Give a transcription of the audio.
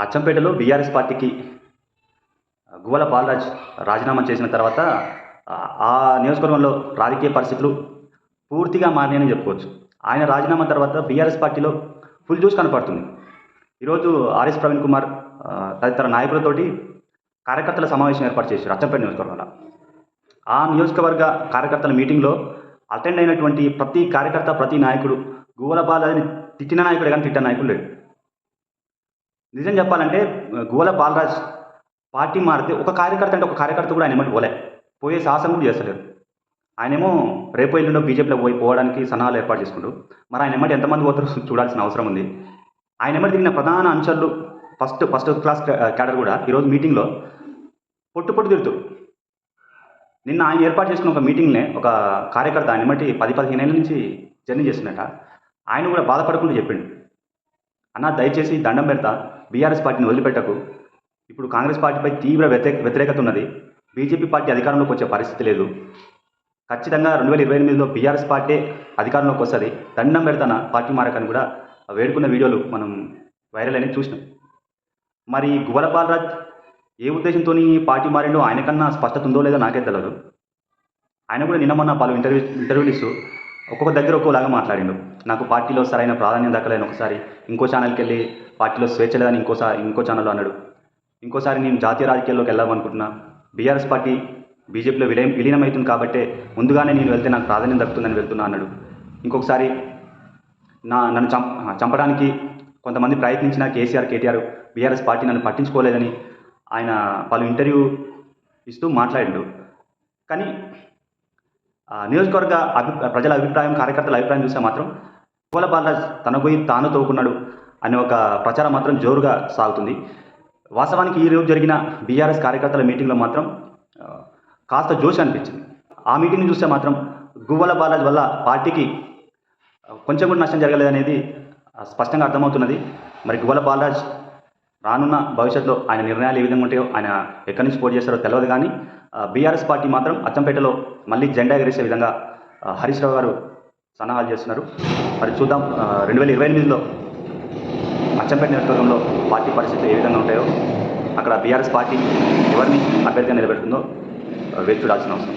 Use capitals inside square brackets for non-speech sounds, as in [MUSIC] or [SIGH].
అచ్చంపేటలో BRS పార్టీకి గువల బాలరాజ్ రాజీనామా చేసిన తర్వాత ఆ- నియోజకవర్గంలో రాజకీయ పరిస్థితులు పూర్తిగా మారినాయని చెప్పుకోవచ్చు. ఆయన రాజీనామా తర్వాత బీఆర్ఎస్ పార్టీలో ఫుల్ జ్యూస్ కనపడుతుంది. ఈరోజు ఆర్ఎస్ ప్రవీణ్ కుమార్ తదితర నాయకులతోటి కార్యకర్తల సమావేశం ఏర్పాటు చేశారు అచ్చంపేట నియోజకవర్గంలో. ఆ నియోజకవర్గ కార్యకర్తల మీటింగ్లో అటెండ్ అయినటువంటి ప్రతి కార్యకర్త ప్రతి నాయకుడు గువల బాలరాజుని తిట్టిన నాయకుడు కానీ తిట్టిన నాయకుడు లేడు. నిజం చెప్పాలంటే గోల బాలరాజ్ పార్టీ మారితే ఒక కార్యకర్త అంటే ఒక కార్యకర్త కూడా ఆయన ఎమ్మటి పోలే పోయే సాహసం కూడా చేస్తలేరు ఆయనేమో రేపు ఎల్లుండో బీజేపీలో పోయి పోవడానికి సన్నాహాలు ఏర్పాటు చేసుకుంటూ మరి ఆయన ఎమ్మటి ఎంతమంది పోతారో [LAUGHS] చూడాల్సిన అవసరం ఉంది. ఆయన ఎమ్మటి దిగిన ప్రధాన అంశాలు ఫస్ట్ ఫస్ట్ క్లాస్ క్యాడర్ కూడా ఈరోజు మీటింగ్లో పొట్టు పొట్టు తిరుగుతూ నిన్న ఆయన ఏర్పాటు చేసుకున్న ఒక మీటింగ్నే ఒక కార్యకర్త ఆయన ఎమ్మటి పది పదిహేను ఏళ్ళ నుంచి జర్నీ చేస్తున్నట. ఆయన కూడా బాధపడకుండా చెప్పిండు. అన్న దయచేసి దండం పెడతా. బీఆర్ఎస్ పార్టీని వదిలిపెట్టకు. ఇప్పుడు కాంగ్రెస్ పార్టీపై తీవ్ర వ్యతిరేక వ్యతిరేకత ఉన్నది. బీజేపీ పార్టీ అధికారంలోకి వచ్చే పరిస్థితి లేదు. ఖచ్చితంగా రెండు వేల ఇరవై ఎనిమిదిలో బీఆర్ఎస్ పార్టీ అధికారంలోకి వస్తుంది. దండం పెడతాన పార్టీ మారకని కూడా? వేడుకున్న వీడియోలు మనం వైరల్ అనేది చూసినాం. మరి గువల బాలరాజ్ ఏ ఉద్దేశంతో పార్టీ మారిండో ఆయనకన్నా స్పష్టత ఉందో లేదో నాకే తెలియదు ఆయన కూడా నిన్న మొన్న పలు ఇంటర్వ్యూ ఇంటర్వ్యూలు ఇస్తూ ఒక్కొక్క దగ్గర ఒక్కోలాగా మాట్లాడిండు. నాకు పార్టీలో సరైన ప్రాధాన్యం దక్కలేని ఒకసారి ఇంకో ఛానల్కి వెళ్ళి పార్టీలో స్వేచ్ఛ లేదని ఇంకోసారి ఇంకో ఛానల్లో అన్నాడు. ఇంకోసారి నేను జాతీయ రాజకీయాల్లోకి వెళ్దామనుకుంటున్నా బీఆర్ఎస్ పార్టీ బీజేపీలో విలీనం విలీనమవుతుంది కాబట్టే ముందుగానే నేను వెళ్తే నాకు ప్రాధాన్యం దక్కుతుందని వెళ్తున్నా అన్నాడు. ఇంకొకసారి నా నన్ను చంప చంపడానికి కొంతమంది ప్రయత్నించిన కేసీఆర్ కేటీఆర్ బీఆర్ఎస్ పార్టీ నన్ను పట్టించుకోలేదని ఆయన పలు ఇంటర్వ్యూ ఇస్తూ మాట్లాడిండు. కానీ నియోజకవర్గ అభి ప్రజల అభిప్రాయం కార్యకర్తల అభిప్రాయం చూస్తే మాత్రం కోల బాలరాజ్ తన పోయి తాను తోకున్నాడు అనే ఒక ప్రచారం మాత్రం జోరుగా సాగుతుంది. వాస్తవానికి ఈ రోజు జరిగిన బీఆర్ఎస్ కార్యకర్తల మీటింగ్లో మాత్రం కాస్త జోష్ అనిపించింది. ఆ మీటింగ్ని చూస్తే మాత్రం గువ్వల బాలరాజ్ వల్ల పార్టీకి కొంచెం కూడా నష్టం జరగలేదనేది స్పష్టంగా అర్థమవుతున్నది. మరి గువ్వల బాలరాజ్ రానున్న భవిష్యత్తులో ఆయన నిర్ణయాలు ఏ విధంగా ఉంటాయో ఆయన ఎక్కడి నుంచి పోటీ చేస్తారో తెలియదు కానీ బీఆర్ఎస్ పార్టీ మాత్రం అచ్చంపేటలో మళ్ళీ జెండా ఎగరేసే విధంగా హరీష్ రావు గారు సన్నాహాలు చేస్తున్నారు. మరి చూద్దాం రెండు వేల ఇరవై ఎనిమిదిలో అచ్చంపేట నియోజకవర్గంలో పార్టీ పరిస్థితులు ఏ విధంగా ఉంటాయో అక్కడ బీఆర్ఎస్ పార్టీ ఎవరిని అభ్యర్థిగా నిలబెడుతుందో వేచి చూడాల్సిన అవసరం.